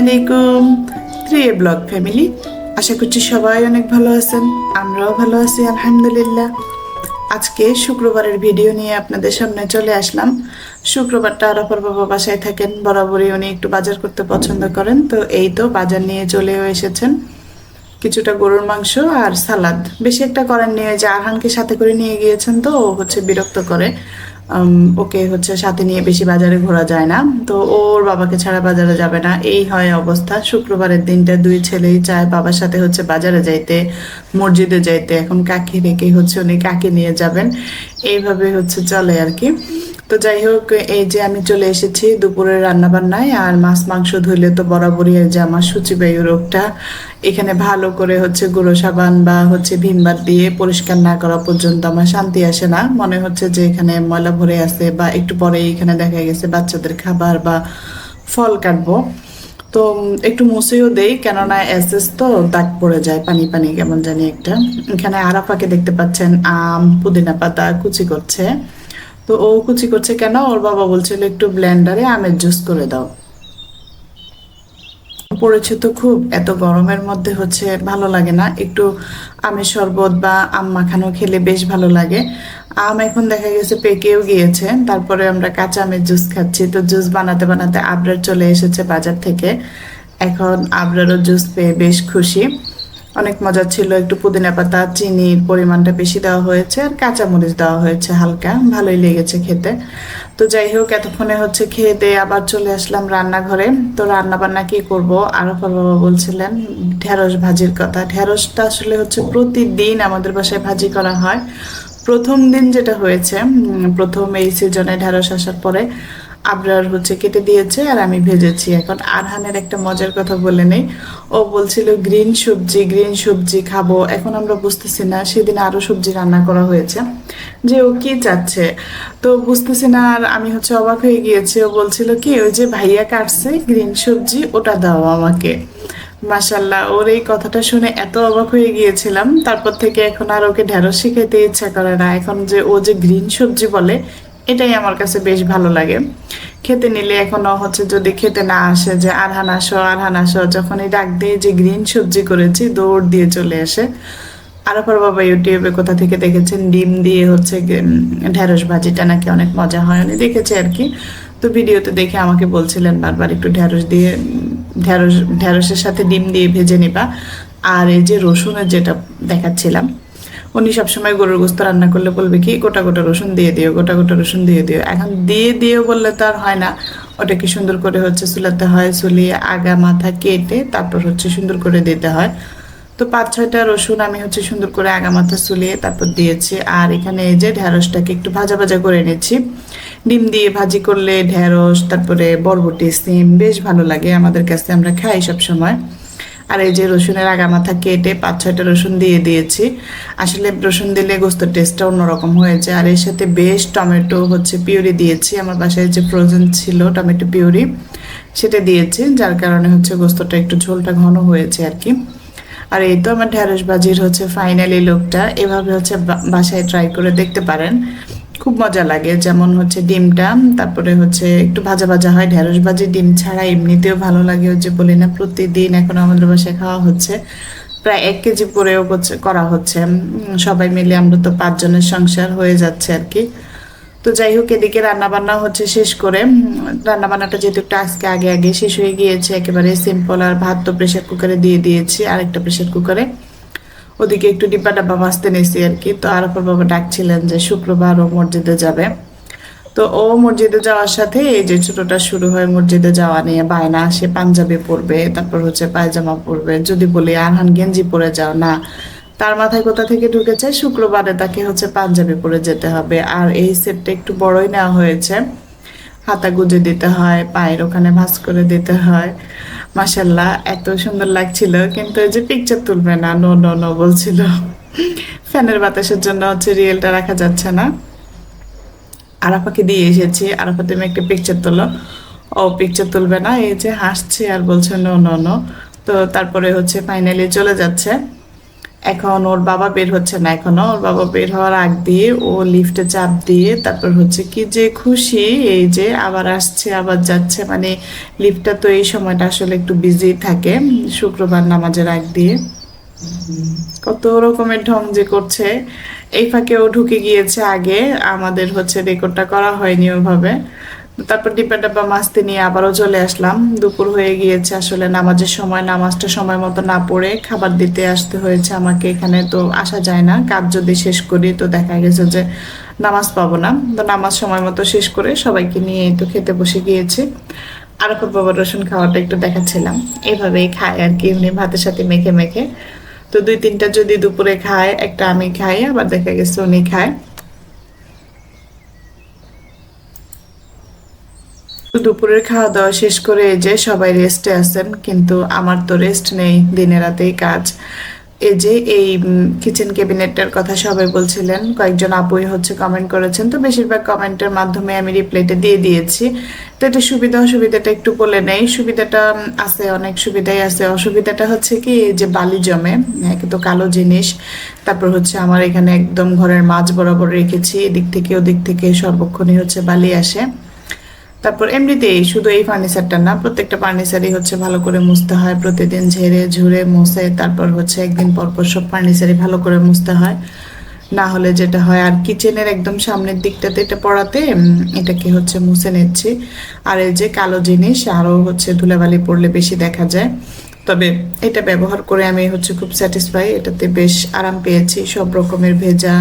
আলাইকুম। Three blog family, আশা করছি সবাই অনেক ভালো আছেন, আমরাও ভালো আছি, আলহামদুলিল্লাহ। আজকে শুক্রবারের ভিডিও নিয়ে আপনাদের সামনে চলে আসলাম। শুক্রবারটা আরাফার বাবা বাসায় থাকেন, বরাবরই উনি একটু বাজার করতে পছন্দ করেন, তো এই তো বাজার নিয়ে চলেও এসেছেন। কিছুটা গরুর মাংস আর সালাদ। বেশি একটা করেন নিয়ে যে আরহানকে সাথে করে নিয়ে গিয়েছেন তো, ও হচ্ছে বিরক্ত করে। ওকে হচ্ছে সাথে নিয়ে বেশি বাজারে ঘোরা যায় না। তো ওর বাবাকে ছাড়া বাজারে যাবে না। এই হয় অবস্থা। শুক্রবারের দিনটা দুই ছেলেই চায় বাবার সাথে হচ্ছে বাজারে যাইতে, মসজিদে যাইতে। এখন কাকি রেখে হচ্ছে উনি কাকি নিয়ে যাবেন। এইভাবে হচ্ছে চলে আর কি। তো যাই হোক, এই যে আমি চলে এসেছি দুপুরের রান্না বান্নায় আর মাছ মাংস ধুইলে তো বরাবরই যে আমার সূচিবায়ু রোগটা। এখানে ভালো করে হচ্ছে গুঁড়ো সাবান বা হচ্ছে ভীমবার দিয়ে পরিষ্কার না করা পর্যন্ত আমার শান্তি আসে না। মনে হচ্ছে যে এখানে ময়লা ভরে আছে বা একটু পরে এখানে দেখা গেছে বাচ্চাদের খাবার বা ফল কাটবো। তো একটু মুছেও দেই, কেননা অ্যাসেস তো দাগ পড়ে যায়, পানি পানি কেমন জানি একটা। এখানে আরাফাকে দেখতে পাচ্ছেন, আম, পুদিনা পাতা কুচি করছে। তো ও কুচি করছে কেন? ওর বাবা বলছিল একটু ব্লেন্ডারে আমের জুস করে দাও। পড়েছে তো খুব, এত গরমের মধ্যে হচ্ছে ভালো লাগে না। একটু আমের শরবত বা আম মাখানো খেলে বেশ ভালো লাগে। আম এখন দেখা গেছে পেকেও গিয়েছে। তারপরে আমরা কাঁচা আমের জুস খাচ্ছি। তো জুস বানাতে বানাতে আবরার চলে এসেছে বাজার থেকে। এখন আবরারও জুস পেয়ে বেশ খুশি। অনেক মজা ছিল। একটু পুদিনা পাতা, চিনির পরিমাণটা বেশি দেওয়া হয়েছে আর কাঁচামরিচ দেওয়া হয়েছে হালকা। ভালোই লেগেছে খেতে। তো যাই হোক, এতক্ষণে হচ্ছে খেয়ে দিয়ে আবার চলে আসলাম রান্নাঘরে। তো রান্না বান্না কি করব? আরফার বাবা বলছিলেন ঢেঁড়স ভাজির কথা। ঢেঁড়সটা আসলে হচ্ছে প্রতিদিন আমাদের বাসায় ভাজি করা হয়। প্রথম দিন যেটা হয়েছে প্রথম এই সিজনে ঢেঁড়স আসার পরে আবরার হচ্ছে কেটে দিয়েছে আর আমি ভেজেছি। এখন আরহানের একটা মজার কথা বলে নেই। ও বলছিল, গ্রিন সবজি গ্রিন সবজি খাব। এখন আমরা বুঝতেছি না, সেদিন আরও সবজি রান্না করা হয়েছে। যে ও কি চাচ্ছে? তো বুঝতেছি না, আর আমি হচ্ছে অবাক হয়ে গিয়েছি। ও বলছিল কি, ওই যে ভাইয়া কাটছে গ্রিন সবজি, ওটা দাও আমাকে। মাসাল্লাহ ওর এই কথাটা শুনে এত অবাক হয়ে গিয়েছিলাম। তারপর থেকে এখন আর ওকে ঢেঁড়স শিখাইতে ইচ্ছা করে না। এখন যে ও যে গ্রিন সবজি বলে এটাই আমার কাছে বেশ ভালো লাগে। খেতে নিলে এখনও হচ্ছে যদি খেতে না আসে যে আরহান আসো আরহান আসো যখনই ডাক দিয়ে যে গ্রিন সবজি করেছি দৌড় দিয়ে চলে আসে। আরাফার বাবা ইউটিউবে কোথা থেকে দেখেছেন? ডিম দিয়ে হচ্ছে ঢেঁড়স ভাজিটা নাকি অনেক মজা হয় উনি দেখেছে আর কি। তো ভিডিওতে দেখে আমাকে বলছিলেন বারবার একটু ঢেঁড়স দিয়ে উম, ঢেঁড়স ঢেঁড়সের সাথে ডিম দিয়ে ভেজে নিবা। আর এই যে রসুনের যেটা দেখাচ্ছিলাম উনি সবসময় গরুর গোস্ত রান্না করলে বলবে, কি গোটা গোটা রসুন দিয়ে দিও, গোটা গোটা রসুন দিয়ে দিও? এখন দিয়ে দিও বললে তো আর হয় না। ওটাকে সুন্দর করে হচ্ছে চুলাতে হয়, চুলিয়ে আগা মাথা কেটে তারপর হচ্ছে সুন্দর করে দিতে হয়। তো পাঁচ ছয়টা রসুন আমি হচ্ছে সুন্দর করে আগা মাথা চুলিয়ে তারপর দিয়েছি। আর এখানে এই যে ঢেঁড়সটাকে একটু ভাজা ভাজা করে নিচ্ছি ডিম দিয়ে ভাজি করলে ঢেঁড়স, তারপরে বরবটি, সিম, বেশ ভালো লাগে। আমাদের কাছে আমরা খাই সব সময় আর এই যে রসুনের আগা মাথা কেটে পাঁচ ছয়টা রসুন দিয়ে দিয়েছি। আসলে রসুন দিলে গোস্তের টেস্টটা অন্যরকম হয়েছে আর এর সাথে বেশ টমেটো হচ্ছে পিউরি দিয়েছি। আমার বাসায় যে ফ্রোজেন ছিল টমেটো পিউরি, সেটা দিয়েছি, যার কারণে হচ্ছে গোস্তটা একটু ঝোলটা ঘন হয়েছে আর কি। আর এই তো আমার ঢ্যাঁড়স ভাজির হচ্ছে ফাইনালি লোকটা এভাবে হচ্ছে বাসায় ট্রাই করে দেখতে পারেন। খুব মজা লাগে। যেমন হচ্ছে ডিমটা, তারপরে হচ্ছে একটু ভাজা ভাজা হয়। ঢ্যাঁড়স ভাজি ডিম ছাড়া এমনিতেও ভালো লাগে। যে বলি না, প্রতিদিন এখন আমাদের বাসায় খাওয়া হচ্ছে। প্রায় এক কেজি করেও হচ্ছে- করা হচ্ছে। সবাই মিলে আমরা তো পাঁচজনের সংসার হয়ে যাচ্ছে আর কি। তো যাই হোক, এদিকে রান্নাবান্না হচ্ছে শেষ করে। রান্নাবান্নাটা যেহেতু একটু আজকে আগে আগে শেষ হয়ে গিয়েছে, একেবারে সিম্পল আর ভাত তো প্রেশার কুকারে দিয়ে দিয়েছি, আরেকটা প্রেশার কুকারে ওদিকে একটু ডিব্বা ডাব্বা ভাজতে নিয়েছি আর কি। তো আর পর বাবা ডাকছিলেন যে শুক্রবার ও মসজিদে যাবে। তো ও মসজিদে যাওয়ার সাথে এই যে ছোটটা শুরু হয় মসজিদে যাওয়া নিয়ে, বায়না সে পাঞ্জাবি পরবে, তারপর হচ্ছে পায়জামা পরবে। যদি বলি, আরহান গেঞ্জি পরে যাও, না। তার মাথায় কোথা থেকে ঢুকেছে? শুক্রবারে তাকে হচ্ছে পাঞ্জাবি পরে যেতে হবে। আর এই সেটটা একটু বড়ই নেওয়া হয়েছে। হাতা গুজে দিতে হয়, পায়ের ওখানে ভাঁজ করে দিতে হয়। মাসাল্লাহ এত সুন্দর লাগছিল। কিন্তু যে পিকচার তুলবে না নো নো নো বলছিল। ফ্যানের বাতাসের জন্য হচ্ছে রিয়েলটা রাখা যাচ্ছে না। আরাফাকে দিয়ে এসেছি। আরাফা, তুমি একটা পিকচার তোলো। ও পিকচার তুলবে না, এই যে হাসছে আর বলছে নো নো নো তো তারপরে হচ্ছে ফাইনালি চলে যাচ্ছে। এখন ওর বাবা বের হচ্ছে না এখনও। ওর বাবা বের হওয়ার আগ দিয়ে ও লিফটে চাপ দিয়ে তারপর হচ্ছে কি যে খুশি, এই যে আবার আসছে, আবার যাচ্ছে। মানে লিফটটা তো এই সময়টা আসলে একটু বিজি থাকে, শুক্রবার নামাজের আগ দিয়ে। কত রকমের ঢং যে করছে। এই ফাঁকে ও ঢুকে গিয়েছে আগে, আমাদের হচ্ছে রেকর্ডটা করা হয়নি ওভাবে। তারপর ডিব্বা ডাব্বা মাছতে নিয়ে আবারও চলে আসলাম। দুপুর হয়ে গিয়েছে আসলে নামাজের সময়, নামাজটা সময় মতো না পড়ে খাবার দিতে আসতে হয়েছে আমাকে এখানে, তো আসা যায় না। কাজ যদি শেষ করি, তো দেখা গেছে যে নামাজ পাবো না। তো নামাজ সময় মতো শেষ করে সবাইকে নিয়ে তো খেতে বসে গিয়েছি। আরফর বাবা রসুন খাওয়াটা একটু দেখাচ্ছিলাম। এভাবেই খায় আর কি উনি ভাতের সাথে মেখে মেখে। তো দুই তিনটা যদি দুপুরে খায়, একটা আমি খাই, আবার দেখা গেছে উনি খায়। দুপুরের খাওয়া দাওয়া শেষ করে যে সবাই রেস্টে আছেন, কিন্তু আমার তো রেস্ট নেই দিনে রাতেই কাজ। এই যে এই কিচেন ক্যাবিনেটটার কথা সবাই বলছিলেন, কয়েকজন আপুই হচ্ছে কমেন্ট করেছেন, তো বেশিরভাগ কমেন্টের মাধ্যমে আমি রিপ্লাইটা দিয়ে দিয়েছি। তো এটা সুবিধা, অসুবিধাটা একটু বলে নেই। সুবিধাটা আছে, অনেক সুবিধাই আছে। অসুবিধাটা হচ্ছে কি যে বালি জমে, একে তো কালো জিনিস, তারপর হচ্ছে আমার এখানে একদম ঘরের মাঝ বরাবর রেখেছি, এদিক থেকে ওদিক থেকে সর্বক্ষণই হচ্ছে বালি আসে। তারপর এমনিতেই শুধু এই ফার্নিচারটা না, প্রত্যেকটা ফার্নিচারই হচ্ছে ভালো করে মুছতে হয়, প্রতিদিন ঝেড়ে ঝুড়ে মুছে, তারপর হচ্ছে একদিন পর পর সব ফার্নিচারই ভালো করে মুছতে হয়। না হলে যেটা হয়, আর কিচেনের একদম সামনের দিকটাতে এটা পড়াতে এটাকে হচ্ছে মুছে নিচ্ছি। আর এই যে কালো জিনিস আরও হচ্ছে ধুলাবালি পড়লে বেশি দেখা যায়। তবে এটা ব্যবহার করে আমি হচ্ছে খুব স্যাটিসফাই এটাতে বেশ আরাম পেয়েছি। সব রকমের ভেজা,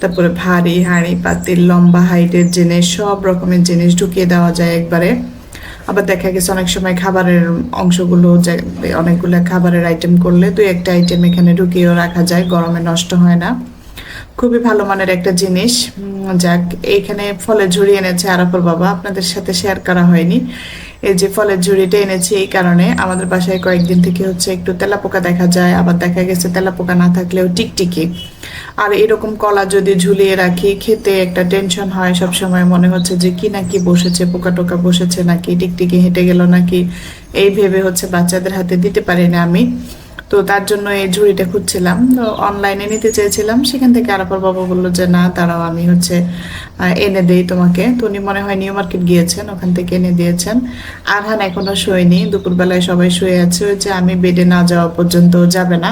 তারপরে ভারী হাঁড়ি, পাতিল, লম্বা হাইটের জিনিস, সব রকমের জিনিস ঢুকিয়ে দেওয়া যায় একবারে। আবার দেখা গেছে অনেক সময় খাবারের অংশগুলো অনেকগুলো খাবারের আইটেম করলে দুই একটা আইটেম এখানে ঢুকিয়েও রাখা যায়, গরমে নষ্ট হয় না। খুবই ভালো মানের একটা জিনিস। যাক, এইখানে ফলে ঝুড়ি এনেছে আরাফর বাবা, আপনাদের সাথে শেয়ার করা হয়নি। এই যে ফলের ঝুড়িটা এনেছি এই কারণে আমাদের বাসায় কয়েকদিন থেকে হচ্ছে একটু তেলাপোকা দেখা যায়, আবার দেখা গেছে তেলাপোকা না থাকলেও টিকটিকি। আর এরকম কলা যদি ঝুলিয়ে রাখি, খেতে একটা টেনশন হয় সব সময় মনে হচ্ছে যে কি নাকি বসেছে, পোকা টোকা বসেছে নাকি, টিকটিকি হেঁটে গেল নাকি? এই ভেবে হচ্ছে বাচ্চাদের হাতে দিতে পারি না আমি। তো তার জন্য এই ঝুড়িটা খুঁজছিলাম। তো অনলাইনে নিতে চেয়েছিলাম। সেখান থেকে আরাপর বাবা বলল যে, না তারাও আমি হচ্ছে এনে দেই তোমাকে। তো উনি মনে হয় নিউ মার্কেট গিয়েছেন, ওখান থেকে এনে দিয়েছেন। আরহান এখনও শোয়নি। দুপুরবেলায় সবাই শুয়ে আছে ওই যে, আমি বেডে না যাওয়া পর্যন্ত যাবে না।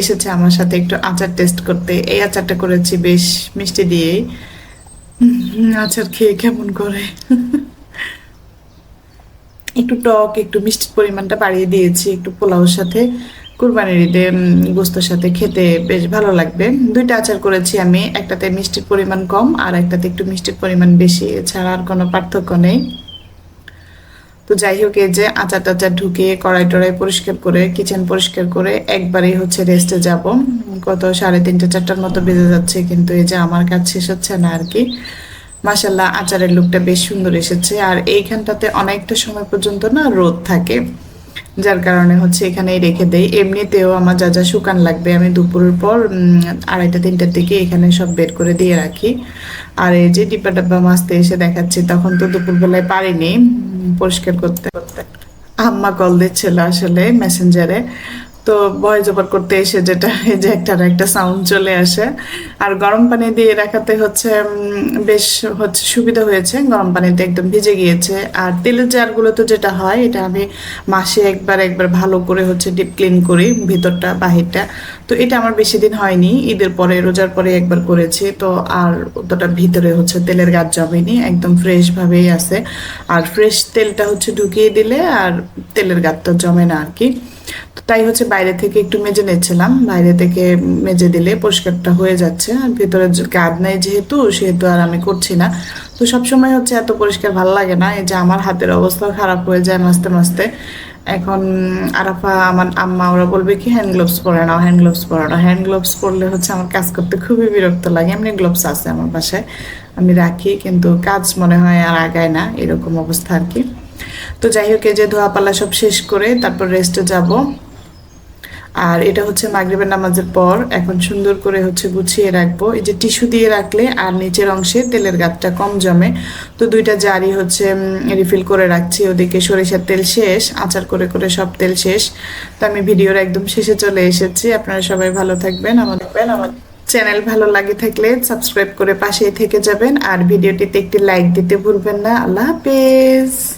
এসেছে আমার সাথে একটু আচার টেস্ট করতে। এই আচারটা করেছি বেশ মিষ্টি দিয়েই। আচার খেয়ে কেমন করে? একটু টক, একটু মিষ্টির পরিমাণটা বাড়িয়ে দিয়েছি, একটু পোলাওর সাথে। কুরবানির ঈদে গোস্তর সাথে খেতে বেশ ভালো লাগবে। দুইটা আচার করেছি আমি, একটাতে মিষ্টির পরিমাণ কম আর একটাতে একটু মিষ্টির পরিমাণ বেশি, এছাড়া আর কোনো পার্থক্য নেই। তো যাই হোক, এই যে আচার টাচার ঢুকে কড়াই টড়াই পরিষ্কার করে কিচেন পরিষ্কার করে একবারেই হচ্ছে রেস্টে যাব। কত সাড়ে তিনটে, চারটার মতো বেজে যাচ্ছে, কিন্তু এই যে আমার কাজ শেষ হচ্ছে না আর কি। মাসাল্লাহ আচারের লুকটা বেশ সুন্দর এসেছে। আর এইখানটাতে অনেকটা সময় পর্যন্ত না রোদ থাকে। যার কারণে হচ্ছে এখানেই রেখে দেই। এমনিতেও আমার যা যা শুকান লাগবে আমি দুপুরের পর আড়াইটা, তিনটার দিকে এখানে সব বের করে দিয়ে রাখি। আর এই যে ডিব্বা ডাব্বা মাছতে এসে দেখাচ্ছি, তখন তো দুপুরবেলায় পারিনি পরিষ্কার করতে। করতে আম্মা কল দিচ্ছিল আসলে মেসেঞ্জারে তো ভয়েস ওভার করতে এসে যেটা এই যে একটা একটা সাউন্ড চলে আসে। আর গরম পানি দিয়ে রাখাতে হচ্ছে বেশ হচ্ছে সুবিধা হয়েছে। গরম পানিতে একদম ভিজে গিয়েছে। আর তেলের জারগুলো তো যেটা হয়, এটা আমি মাসে একবার একবার ভালো করে হচ্ছে ডিপ ক্লিন করি ভিতরটা, বাহিরটা। তো এটা আমার বেশি দিন হয়নি। ঈদের পরে, রোজার পরে একবার করেছি। তো আর অতটা ভিতরে হচ্ছে তেলের গাছ জমেনি। একদম ফ্রেশভাবেই আছে। আর ফ্রেশ তেলটা হচ্ছে ঢুকিয়ে দিলে আর তেলের গাছটা জমে না আর কি। তাই হচ্ছে বাইরে থেকে একটু মেজে নিচ্ছিলাম। বাইরে থেকে মেজে দিলে পরিষ্কারটা হয়ে যাচ্ছে। আর ভেতরে কাজ নেই যেহেতু, সেহেতু আর আমি করছি না। তো সবসময় হচ্ছে এত পরিষ্কার ভালো লাগে না। এই যে আমার হাতের অবস্থাও খারাপ হয়ে যায় মাঝতে মাঝতে। এখন আরাফা আমার আম্মা ওরা বলবে কি হ্যান্ড গ্লোভস পরে নাও হ্যান্ড গ্লোভস পরে নাও। হ্যান্ড গ্লোভস পরলে হচ্ছে আমার কাজ করতে খুবই বিরক্ত লাগে। এমনি গ্লোভস আছে আমার বাসায়। আমি রাখি, কিন্তু কাজ মনে হয় আর আগায় না। এরকম অবস্থা আর কি। তো যাই হোক যে ধোয়া পাল্লা সব শেষ করে তারপর রেস্টে যাব। আর এটা হচ্ছে মাগরিবের নামাজের পর, এখন সুন্দর করে হচ্ছে গুছিয়ে রাখব। এই যে টিস্যু দিয়ে রাখলে আর নিচের অংশে তেলের গাঁটটা কম জমে। তো দুইটা জারি হচ্ছে রিফিল করে রাখছি। ওদিকে সরিষার তেল শেষ, আচার করে করে সব তেল শেষ। তো আমি ভিডিওর একদম শেষে চলে এসেছি। আপনারা সবাই ভালো থাকবেন, আমাদের আমার চ্যানেল ভালো লাগে থাকলে সাবস্ক্রাইব করে পাশেই থেকে যাবেন। আর ভিডিওটিতে একটি লাইক দিতে ভুলবেন না। আল্লাহ হাফেজ।